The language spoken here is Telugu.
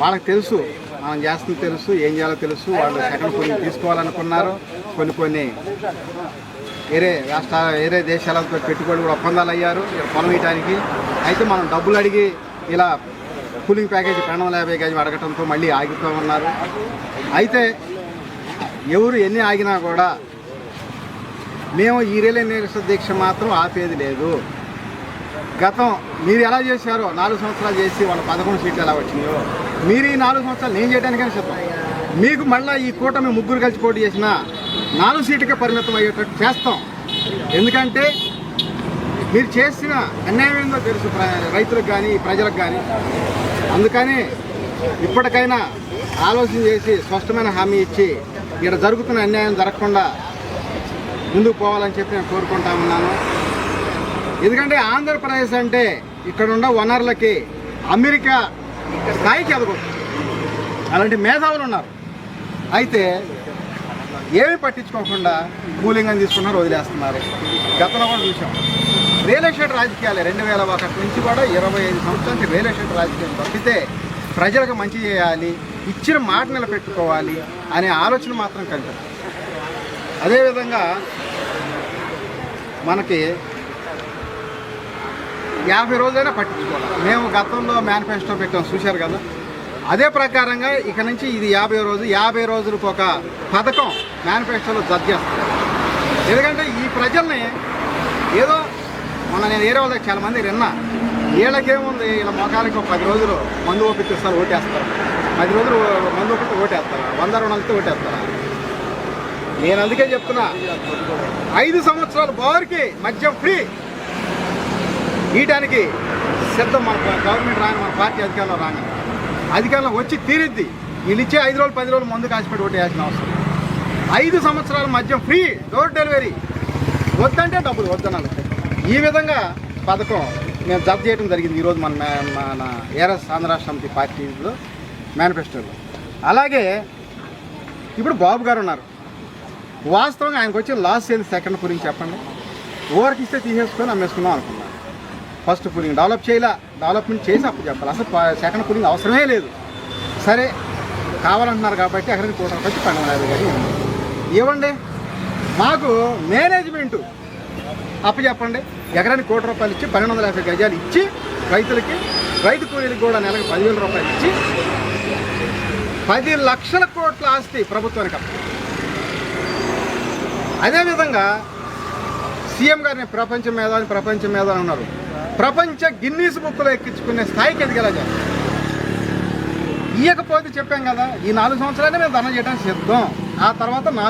వాళ్ళకి తెలుసు. మనం చేస్తుంది తెలుసు ఏం చేయాలో తెలుసు. వాళ్ళు సెకండ్ కొన్ని తీసుకోవాలనుకున్నారు. కొన్ని కొన్ని వేరే రాష్ట్ర వేరే దేశాలతో పెట్టుబడి కూడా ఒప్పందాలు అయ్యారు. పొలం వేయడానికి అయితే మనం డబ్బులు అడిగి ఇలా కూలింగ్ ప్యాకేజ్ రెండు వందల యాభై గజం అడగటంతో మళ్ళీ ఆగిపోమన్నారు అయితే ఎవరు ఎన్ని ఆగినా కూడా మేము ఈ రిలే నిరస దీక్ష మాత్రం ఆపేది లేదు. గతం మీరు ఎలా చేశారో నాలుగు సంవత్సరాలు చేసి వాళ్ళ పదకొండు సీట్లు ఎలా వచ్చినాయో మీరు ఈ నాలుగు సంవత్సరాలు నేను చేయడానికైనా సిద్ధం మీకు మళ్ళీ ఈ కూటమి ముగ్గురు కలిసి పోటీ చేసిన నాలుగు సీట్లకే పరిమితం అయ్యేటట్టు చేస్తాం. ఎందుకంటే మీరు చేసిన అన్యాయం ఏందో తెలుసు రైతులకు కానీ ప్రజలకు కానీ అందుకని ఇప్పటికైనా ఆలోచన చేసి స్పష్టమైన హామీ ఇచ్చి ఇక్కడ జరుగుతున్న అన్యాయం జరగకుండా ముందుకు పోవాలని చెప్పి నేను కోరుకుంటా ఉన్నాను. ఎందుకంటే ఆంధ్రప్రదేశ్ అంటే ఇక్కడ ఉన్న వనరులకి అమెరికా స్థాయికి ఎదగదు అలాంటి మేధావులు ఉన్నారు. అయితే ఏమి పట్టించుకోకుండా కూలింగ్ అని తీసుకున్నారు వదిలేస్తున్నారు. గతంలో కూడా చూసాం. రియల్ ఎస్టేట్ రాజకీయాలే రెండు వేల ఒకటి నుంచి కూడా ఇరవై ఐదు సంవత్సరానికి రియల్ ఎస్టేట్ రాజకీయం తప్పితే ప్రజలకు మంచి చేయాలి ఇచ్చిన మాట నిలబెట్టుకోవాలి అనే ఆలోచన మాత్రం కలిపారు అదేవిధంగా మనకి యాభై రోజులైనా పట్టించుకోవాలి. మేము గతంలో మేనిఫెస్టో పెట్టాం చూశారు కదా? అదే ప్రకారంగా ఇక నుంచి ఇది యాభై రోజు యాభై రోజులకు ఒక పథకం మేనిఫెస్టోలో జడ్జ్ ఎందుకంటే ఈ ప్రజల్ని ఏదో మొన్న నేను ఏరే వాళ్ళకి చాలా మంది విన్నా వీళ్ళకేముంది? వీళ్ళ మొఖాలకి ఒక పది రోజులు మందు ఓపిస్తారు ఓటేస్తారు. పది రోజులు మందు ఓపిస్తే ఓటేస్తారు. వంద రుణాలతో ఓటేస్తారు. నేను అందుకే చెప్తున్నా ఐదు సంవత్సరాలు బోర్కి మద్యం ఫ్రీ. ఇయటానికి సిద్ధం మన గవర్నమెంట్ రాని మన పార్టీ అధికారంలో రాని. అధికారంలో వచ్చి తీరిద్ది. వీళ్ళు ఇచ్చే ఐదు రోజులు పది రోజులు ముందు కాసిపెట్టి ఒకటి వేయాల్సిన అవసరం. ఐదు సంవత్సరాల మద్యం ఫ్రీ డోర్ డెలివరీ. వద్దంటే డబ్బులు వద్దనాలి. ఈ విధంగా పథకం మేము జబ్ చేయడం జరిగింది ఈరోజు మన మన ఏరస్ ఆంధ్ర రాష్ట్ర సమితి పార్టీలో మేనిఫెస్టోలో. అలాగే ఇప్పుడు బాబు గారు ఉన్నారు. వాస్తవంగా ఆయనకు వచ్చి లాస్ట్ సేల్ సెకండ్ గురించి చెప్పండి. ఓవర్కి ఇస్తే తీసేసుకొని అమ్మేసుకుందాం అనుకున్నాం. First pooling. డెవలప్ చేయాల? డెవలప్మెంట్ చేసి అప్పుడు చెప్పాలి. అసలు సెకండ్ పూలింగ్ అవసరమే లేదు. సరే కావాలంటున్నారు కాబట్టి అక్కడికి కోట వచ్చి పన్నెండు యాభై గారి ఇవ్వండి మాకు మేనేజ్మెంటు. అప్పు చెప్పండి. ఎకరానికి కోటి రూపాయలు ఇచ్చి పన్నెండు వందల యాభై గజాలు ఇచ్చి రైతులకి రైతు కూలీలకు కూడా నెలకు పదివేల రూపాయలు ఇచ్చి పది లక్షల కోట్ల ఆస్తి ప్రభుత్వానికి అప్పు అదేవిధంగా సీఎం గారిని ప్రపంచ మేధావి ప్రపంచ మేధావి ఉన్నారు. ప్రపంచ గిన్నీస్ బుక్లో ఎక్కించుకునే స్థాయికి ఎదిగేలా చేస్తారు ఇయ్యకపోతే చెప్పాం కదా ఈ నాలుగు సంవత్సరాలే మేము ధన చేయడానికి సిద్ధం. ఆ తర్వాత